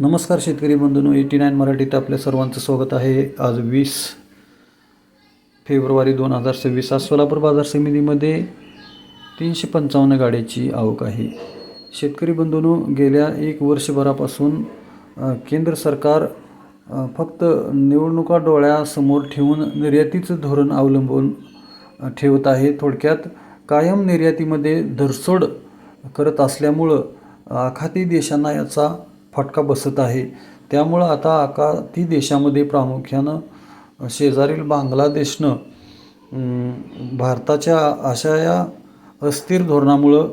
नमस्कार शेतकरी बंधूंनो eighty nine मराठीत आपल्या सर्वांचं स्वागत आहे. आज वीस फेब्रुवारी दोन हजार सव्वीस आज सोलापूर बाजार समितीमध्ये तीनशे पंचावन्न गाड्याची आवक आहे. शेतकरी बंधूंनो गेल्या एक वर्षभरापासून केंद्र सरकार फक्त निवडणुका डोळ्यासमोर ठेवून निर्यातीचं धोरण अवलंबून ठेवत आहे. थोडक्यात कायम निर्यातीमध्ये धरसोड करत असल्यामुळं आखाती देशांना याचा फटका बसत आहे. त्यामुळं आता आखाती देशामध्ये प्रामुख्यानं शेजारील बांगलादेशनं भारताच्या अशा या अस्थिर धोरणामुळं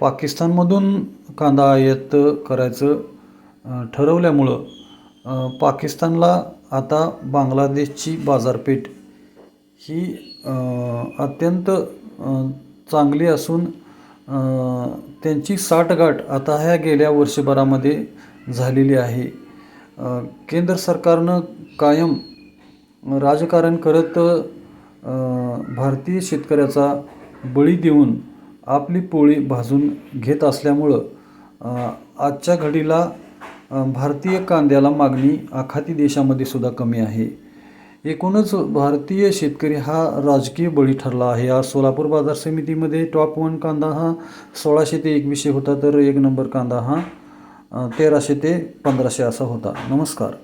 पाकिस्तानमधून कांदा आयात करायचं ठरवल्यामुळं पाकिस्तानला आता बांगलादेशची बाजारपेठ ही अत्यंत चांगली असून त्यांची साठगाठ आता ह्या गेल्या वर्षभरामध्ये झालेली आहे. केंद्र सरकारनं कायम राजकारण करत भारतीय शेतकऱ्याचा बळी देऊन आपली पोळी भाजून घेत असल्यामुळं आजच्या घडीला भारतीय कांद्याला मागणी आखाती देशामध्ये सुद्धा कमी आहे. एकूणच भारतीय शेतकरी हा राजकीय बळी ठरला आहे. आज सोलापूर बाजार समितीमध्ये टॉप वन कांदा हा सोळाशे ते एकवीसशे होता तर एक नंबर कांदा हा तेराशे ते पंधराशे असा होता. नमस्कार.